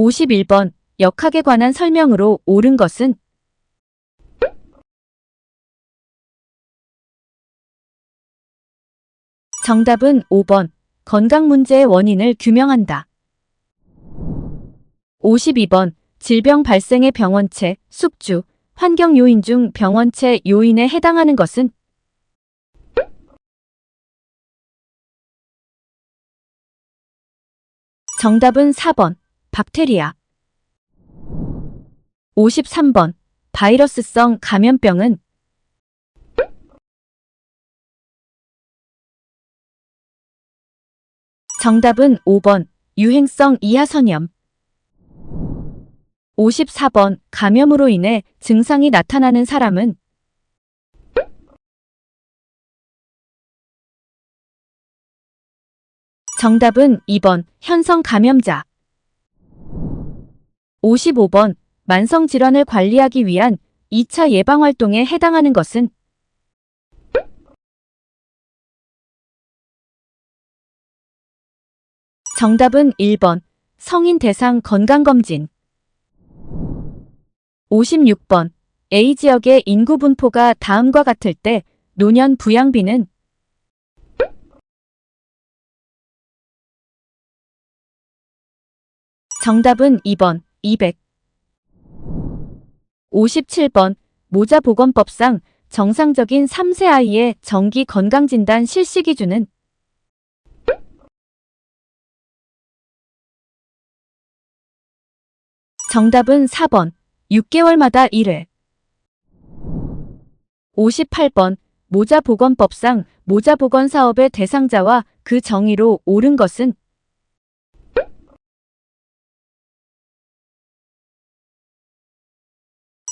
51번 역학에 관한 설명으로 옳은 것은? 정답은 5번. 건강 문제의 원인을 규명한다. 52번. 질병 발생의 병원체, 숙주, 환경 요인 중 병원체 요인에 해당하는 것은? 정답은 4번 박테리아. 53번. 바이러스성 감염병은? 정답은 5번. 유행성 이하선염. 54번. 감염으로 인해 증상이 나타나는 사람은? 정답은 2번. 현성 감염자 55번 만성 질환을 관리하기 위한 2차 예방 활동에 해당하는 것은? 정답은 1번 성인 대상 건강검진. 56번 A 지역의 인구 분포가 다음과 같을 때 노년 부양비는? 정답은 2번 200 57번. 모자보건법상 정상적인 3세 아이의 정기 건강진단 실시 기준은? 정답은 4번. 6개월마다 1회. 58번. 모자보건법상 모자보건 사업의 대상자와 그 정의로 옳은 것은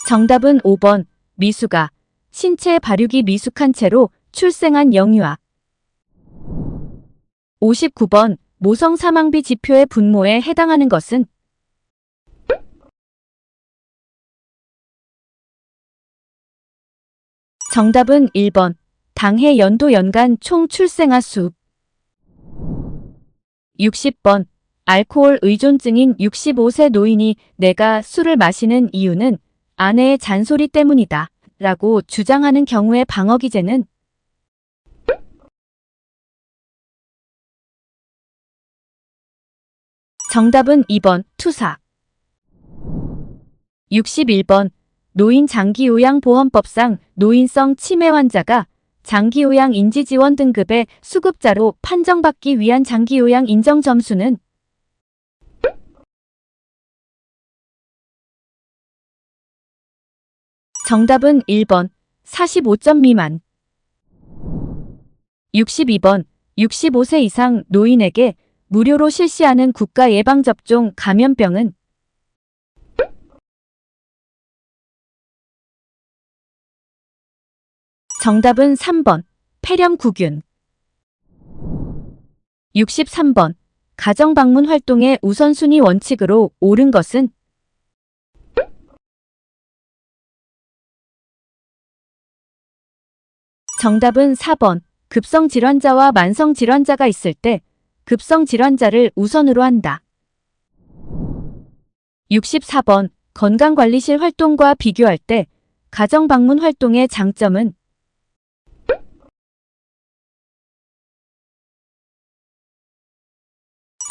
정답은 5번 미수가. 신체 발육이 미숙한 채로 출생한 영유아. 59번 모성 사망비 지표의 분모에 해당하는 것은? 정답은 1번 당해 연도 연간 총 출생아 수. 60번 알코올 의존증인 65세 노인이 내가 술을 마시는 이유는 아내의 잔소리 때문이다. 라고 주장하는 경우의 방어 기제는 정답은 2번 투사 61번 노인 장기요양보험법상 노인성 치매 환자가 장기요양 인지지원 등급의 수급자로 판정받기 위한 장기요양 인정 점수는 정답은 1번 45점 미만. 62번 65세 이상 노인에게 무료로 실시하는 국가 예방접종 감염병은? 정답은 3번 폐렴구균. 63번 가정방문 활동의 우선순위 원칙으로 옳은 것은 정답은 4번. 급성 질환자와 만성 질환자가 있을 때 급성 질환자를 우선으로 한다. 64번. 건강관리실 활동과 비교할 때 가정 방문 활동의 장점은?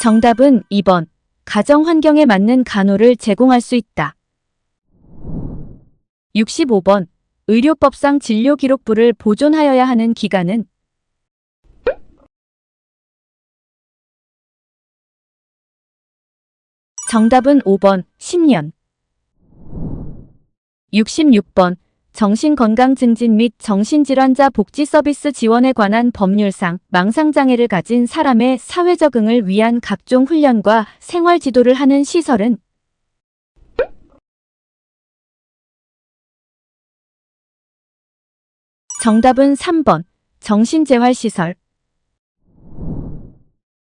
정답은 2번. 가정 환경에 맞는 간호를 제공할 수 있다. 65번 의료법상 진료기록부를 보존하여야 하는 기간은 정답은 5번 10년. 66번 정신건강 증진 및 정신질환자 복지 서비스 지원에 관한 법률상 망상장애를 가진 사람의 사회 적응을 위한 각종 훈련과 생활 지도를 하는 시설은 정답은 3번 정신재활시설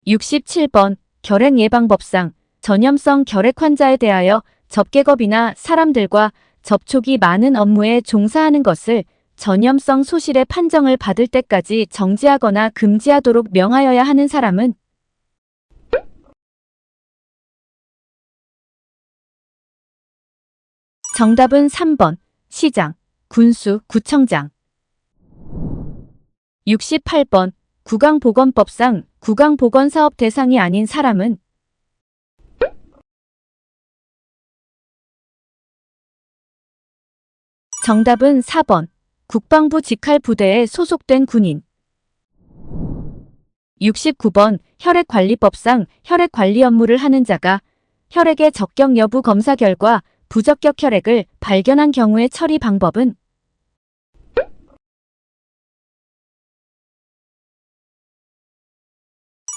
67번 결핵예방법상 전염성 결핵 환자에 대하여 접객업이나 사람들과 접촉이 많은 업무에 종사하는 것을 전염성 소실의 판정을 받을 때까지 정지하거나 금지하도록 명하여야 하는 사람은 정답은 3번. 시장, 군수, 구청장. 68번. 구강보건법상 구강보건사업 대상이 아닌 사람은 정답은 4번. 국방부 직할 부대에 소속된 군인. 69번. 혈액관리법상 혈액관리 업무를 하는 자가 혈액의 적격 여부 검사 결과 부적격 혈액을 발견한 경우의 처리 방법은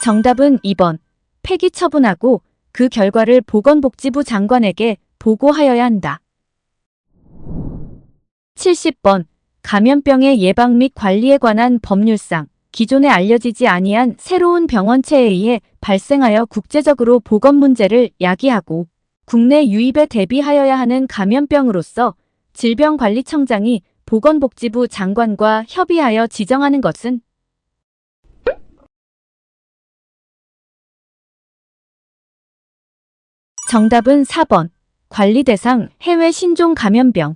정답은 2번. 폐기 처분하고 그 결과를 보건복지부 장관에게 보고하여야 한다. 70번. 감염병의 예방 및 관리에 관한 법률상 기존에 알려지지 아니한 새로운 병원체에 의해 발생하여 국제적으로 보건 문제를 야기하고 국내 유입에 대비하여야 하는 감염병으로서 질병관리청장이 보건복지부 장관과 협의하여 지정하는 것은 정답은 4번. 관리 대상 해외 신종 감염병.